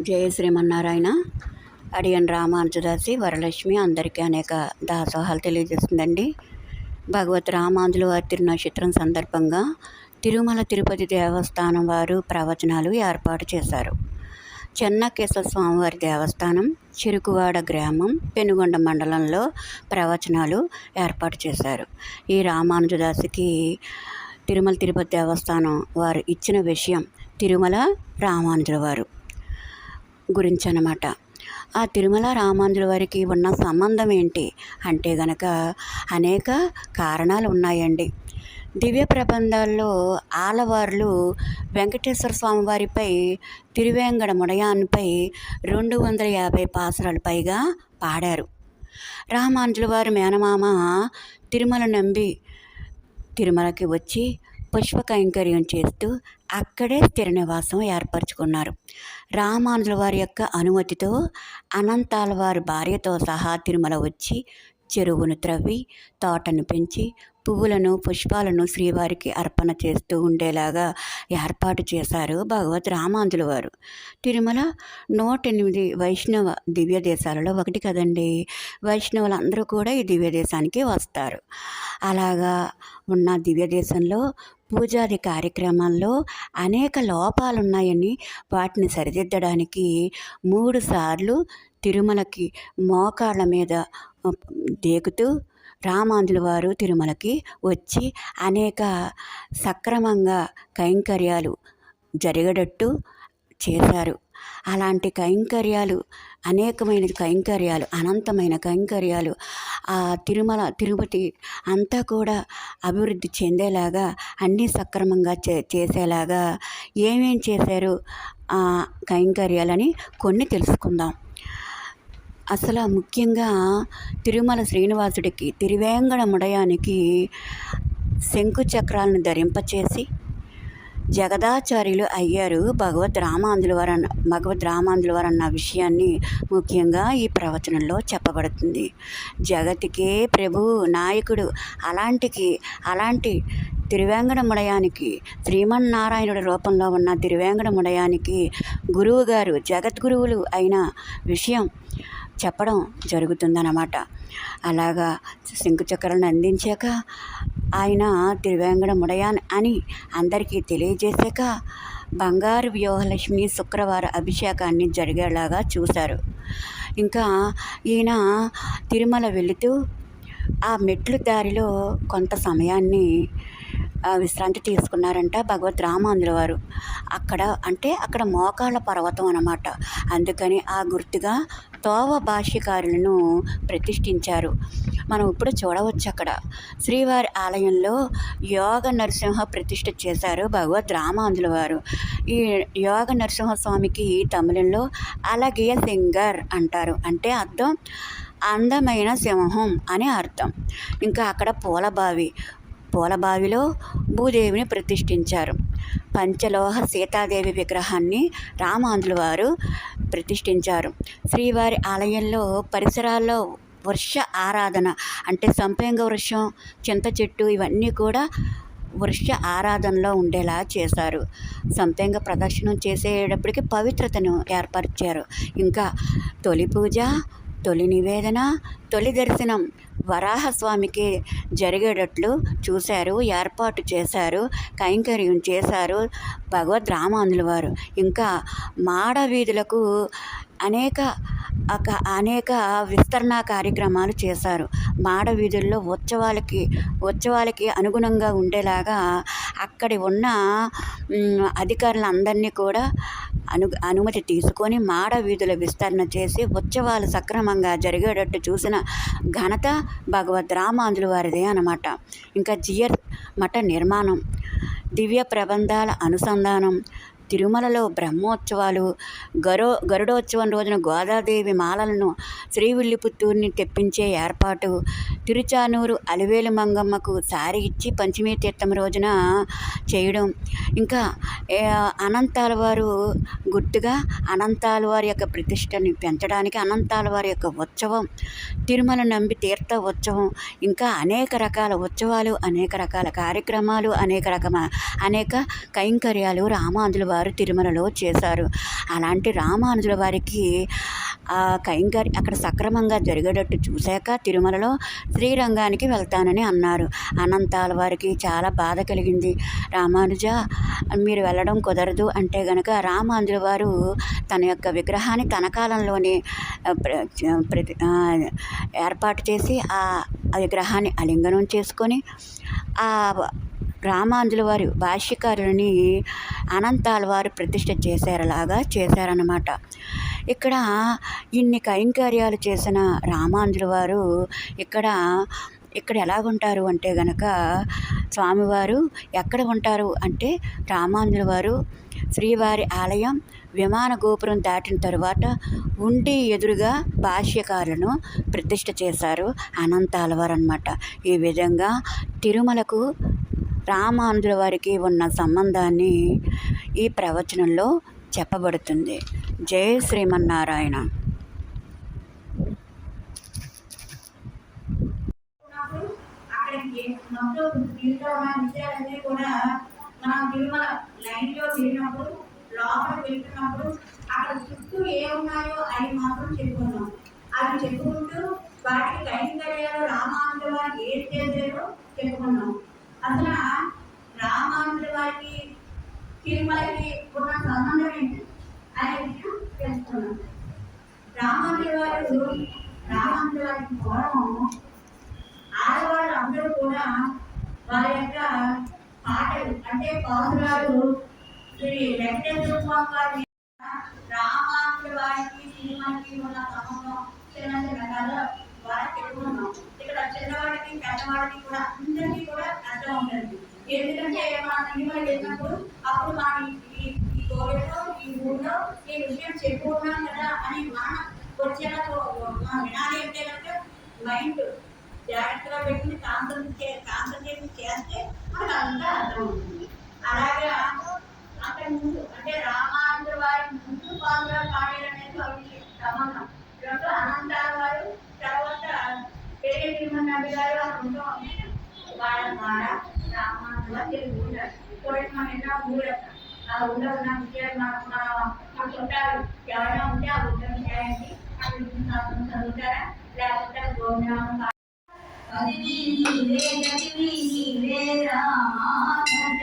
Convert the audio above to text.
జయ శ్రీమన్నారాయణ అడియన్ రామానుజదాసి వరలక్ష్మి అందరికీ అనేక దాసోహాలు తెలియజేస్తుందండి. భగవత్ రామానుజుల వారి తిరునక్షత్రం సందర్భంగా తిరుమల తిరుపతి దేవస్థానం వారు ప్రవచనాలు ఏర్పాటు చేశారు. చెన్నకేశ్వర స్వామివారి దేవస్థానం చిరుకువాడ గ్రామం పెనుగొండ మండలంలో ప్రవచనాలు ఏర్పాటు చేశారు. ఈ రామానుజదాసికి తిరుమల తిరుపతి దేవస్థానం వారు ఇచ్చిన విషయం తిరుమల రామానుజుల వారు. గురించి అనమాట ఆ తిరుమల రామానుజుల వారికి ఉన్న సంబంధం ఏంటి? అంటే గనక అనేక కారణాలు ఉన్నాయండి. దివ్య ప్రబంధాల్లో ఆలవార్లు వెంకటేశ్వర స్వామి వారిపై తిరువేంగడ ముడయాన్పై రెండు వందల యాభై పాసరాలు పైగా పాడారు. రామానుజుల వారి మేనమామ తిరుమల నంబి తిరుమలకి వచ్చి పుష్ప కైంకర్యం చేస్తూ అక్కడే స్థిర నివాసం ఏర్పరచుకున్నారు. రామానుజుల వారి యొక్క అనుమతితో అనంతాల వారి భార్యతో సహా తిరుమల వచ్చి చెరువును త్రవ్వి తోటను పెంచి పువ్వులను పుష్పాలను శ్రీవారికి అర్పణ చేస్తూ ఉండేలాగా ఏర్పాటు చేశారు భగవత్ రామానుజుల వారు. తిరుమల నూట ఎనిమిది వైష్ణవ దివ్య దేశాలలో ఒకటి కదండి. వైష్ణవులందరూ కూడా ఈ దివ్య దేశానికి వస్తారు. అలాగా ఉన్న దివ్య దేశంలో పూజాది కార్యక్రమాల్లో అనేక లోపాలు ఉన్నాయని వాటిని సరిదిద్దడానికి మూడు సార్లు తిరుమలకి మోకాళ్ళ మీద దేకుతూ రామాంజుల వారు తిరుమలకి వచ్చి అనేక సక్రమంగా కైంకర్యాలు జరిగేటట్టు చేశారు. అలాంటి కైంకర్యాలు అనేకమైన కైంకర్యాలు అనంతమైన కైంకర్యాలు ఆ తిరుమల తిరుపతి అంతా కూడా అభివృద్ధి చెందేలాగా అన్నీ సక్రమంగా చే చేసేలాగా ఏమేం చేశారు ఆ కైంకర్యాలని కొన్ని తెలుసుకుందాం. అసలు ముఖ్యంగా తిరుమల శ్రీనివాసుడికి తిరువేంగడ ముడయానికి శంకు చక్రాలను ధరింపచేసి జగదాచార్యులు అయ్యారు భగవద్ రామాంధుల వారు అన్న భగవద్ రామాంధుల వారు అన్న విషయాన్ని ముఖ్యంగా ఈ ప్రవచనంలో చెప్పబడుతుంది. జగతికే ప్రభు నాయకుడు అలాంటికి అలాంటి తిరువేంగడముడయానికి శ్రీమన్నారాయణుడి రూపంలో ఉన్న తిరువేంగడముడయానికి గురువు గారు జగద్గురువులు అయిన విషయం చెప్పడం జరుగుతుందన్నమాట. అలాగా శంకుచక్రాలను అందించాక ఆయన తిరువేంగడ ముడయాన్ అని అందరికీ తెలియజేశాక బంగారు వ్యూహలక్ష్మి శుక్రవార అభిషేకాన్ని జరిగేలాగా చూశారు. ఇంకా ఈయన తిరుమల వెళుతూ ఆ మెట్లు దారిలో కొంత సమయాన్ని విశ్రాంతి తీసుకున్నారంట భగవద్ రామాంధ్ర వారు. అక్కడ అంటే అక్కడ మోకాళ్ళ పర్వతం అన్నమాట. అందుకని ఆ గుర్తుగా తోవ భాష్యకారులను ప్రతిష్ఠించారు. మనం ఇప్పుడు చూడవచ్చు అక్కడ. శ్రీవారి ఆలయంలో యోగ నరసింహ ప్రతిష్ఠ చేశారు భగవద్ రామాంధుల వారు. ఈ యోగ నరసింహస్వామికి తమిళంలో అలగియ సింగర్ అంటారు. అంటే అర్థం అందమైన సింహం అని అర్థం. ఇంకా అక్కడ పూలబావి. పూలబావిలో భూదేవిని ప్రతిష్ఠించారు. పంచలోహ సీతాదేవి విగ్రహాన్ని రామాంధ్రుల వారు ప్రతిష్ఠించారు. శ్రీవారి ఆలయంలో పరిసరాల్లో వృక్ష ఆరాధన అంటే సంపంగ వృక్షం చింత చెట్టు ఇవన్నీ కూడా వృక్ష ఆరాధనలో ఉండేలా చేశారు. సంపెంగ ప్రదర్శనం చేసేటప్పటికి పవిత్రతను ఏర్పరిచారు. ఇంకా తొలి పూజ తొలి నివేదన తొలి దర్శనం వరాహస్వామికి జరిగేటట్లు చూశారు ఏర్పాటు చేశారు కైంకర్యం చేశారు భగవద్ రామానుల వారు. ఇంకా మాడ వీధులకు అనేక అనేక విస్తరణ కార్యక్రమాలు చేశారు. మాడ వీధుల్లో ఉత్సవాలకి ఉత్సవాలకి అనుగుణంగా ఉండేలాగా అక్కడి ఉన్న అధికారులందరినీ కూడా అను అనుమతి తీసుకొని మాడ వీధుల విస్తరణ చేసి ఉత్సవాలు సక్రమంగా జరిగేటట్టు చూసిన ఘనత భగవద్ రామాంజుల వారిదే అనమాట ఇంకా జియర్ మఠ నిర్మాణం దివ్య ప్రబంధాల అనుసంధానం తిరుమలలో బ్రహ్మోత్సవాలు గరో గరుడోత్సవం రోజున గోదాదేవి మాలలను శ్రీవిల్లిపుత్తూరుని తెప్పించే ఏర్పాటు తిరుచానూరు అలివేలు మంగమ్మకు సారి ఇచ్చి పంచమీ తీర్థం రోజున చేయడం ఇంకా అనంతాల వారు గుర్తుగా అనంతాల వారి యొక్క ప్రతిష్టని పెంచడానికి అనంతాల వారి యొక్క ఉత్సవం తిరుమల నంబి తీర్థ ఉత్సవం ఇంకా అనేక రకాల ఉత్సవాలు అనేక రకాల కార్యక్రమాలు అనేక రకమ అనేక కైంకర్యాలు రామానుజుల వారు తిరుమలలో చేశారు. అలాంటి రామానుజుల వారికి ఆ కైంకర్య అక్కడ సక్రమంగా జరిగేటట్టు చూశాక తిరుమలలో శ్రీరంగానికి వెళ్తానని అన్నారు. అనంతాల వారికి చాలా బాధ కలిగింది. రామానుజ మీరు వెళ్ళడం కుదరదు అంటే గనక రామానుజుల వారు తన యొక్క విగ్రహాన్ని కనకాలంలోనే ప్ర- ప్రతి ఏర్పాటు చేసి ఆ విగ్రహాన్ని అలింగనం చేసుకొని ఆ రామాంజుల వారి భాష్యకారుని అనంతాల వారు ప్రతిష్ట చేశారలాగా చేశారన్నమాట. ఇక్కడ ఇన్ని కైంకర్యాలు చేసిన రామాంజుల వారు ఇక్కడ ఇక్కడ ఎలాగుంటారు అంటే గనక స్వామివారు ఎక్కడ ఉంటారు అంటే రామాంధ్రుల వారు శ్రీవారి ఆలయం విమాన గోపురం దాటిన తరువాత ఉండి ఎదురుగా భాష్యకారులను ప్రతిష్ఠ చేశారు అనంతాలవారు అనమాట ఈ విధంగా తిరుమలకు రామాంధ్రుల వారికి ఉన్న సంబంధాన్ని ఈ ప్రవచనంలో చెప్పబడుతుంది. జయ శ్రీమన్నారాయణ. అక్కడికి మొత్తం దీంట్లో ఉన్న విషయాలన్నీ కూడా మనం తిరుమల లైన్లో తిరిగినప్పుడు లోపల వెళ్తున్నప్పుడు అక్కడ చుట్టూ ఏమున్నాయో అవి మాత్రం చెప్పుకున్నాం అవి చెప్పుకుంటూ వాటికి కైంకర్యాలు రామానుజుల వారికి ఏం చేశారో చెప్పుకున్నాం అసలు రామానుజుల వారికి తిరుమలకి ఉన్న సంబంధం ఏంటి అనే విషయం తెలుసుకున్నాం రామానుజుల వారు రామానుజుల వారికి పూర్వం అందరూ కూడా వారి యొక్క పాటలు అంటే పాసురాలు శ్రీ వెంకటేశ్వర స్వామి వారి వారికి సినిమాకి ఉన్న సంబంధం చిన్న చిన్న కథ వారికి చెప్పుకున్నాం ఇక్కడ చిన్నవాడికి పెద్దవాడికి కూడా అందరికీ కూడా అర్థం ఉంటుంది ఎందుకంటే మన సినిమాకి వెళ్ళినప్పుడు అప్పుడు మన ఈ కోవిడ్లో ఈ ఊళ్ళో ఈ విషయం చెప్పుకున్నాం కదా అని మన వచ్చేలా వినాలి అంటే కనుక మైండ్ జాగ్రత్తగా పెట్టుకుని కాన్సన్ట్రేట్ కాన్సన్ట్రేట్ చేస్తే మనకు అంతా అర్థమవుతుంది. అలాగే అలాగా అక్కడ ముందు అంటే రామానుజుల వారి ముందు పాల్గొన పాడేరు అనేది అవి విషయం సంబంధం రెండు అనంతాల వారు తర్వాత పెరిగే తిరుమల గారు ఆ రెండు వాళ్ళ ద్వారా రామానుజుల వారు తెలుసుకుంటారు ఇప్పుడు మనం ఎన్నో ఊరు ఆ ఊళ్ళో ఉన్న విషయాలు మన మన చుట్టాలు ఎవరైనా ఉంటే ఆ ఊళ్ళో విషయాలండి అక్కడ చదువుతారా లేకపోతే గోవిందనామం అది నీవే గతి నీవే రామానుజ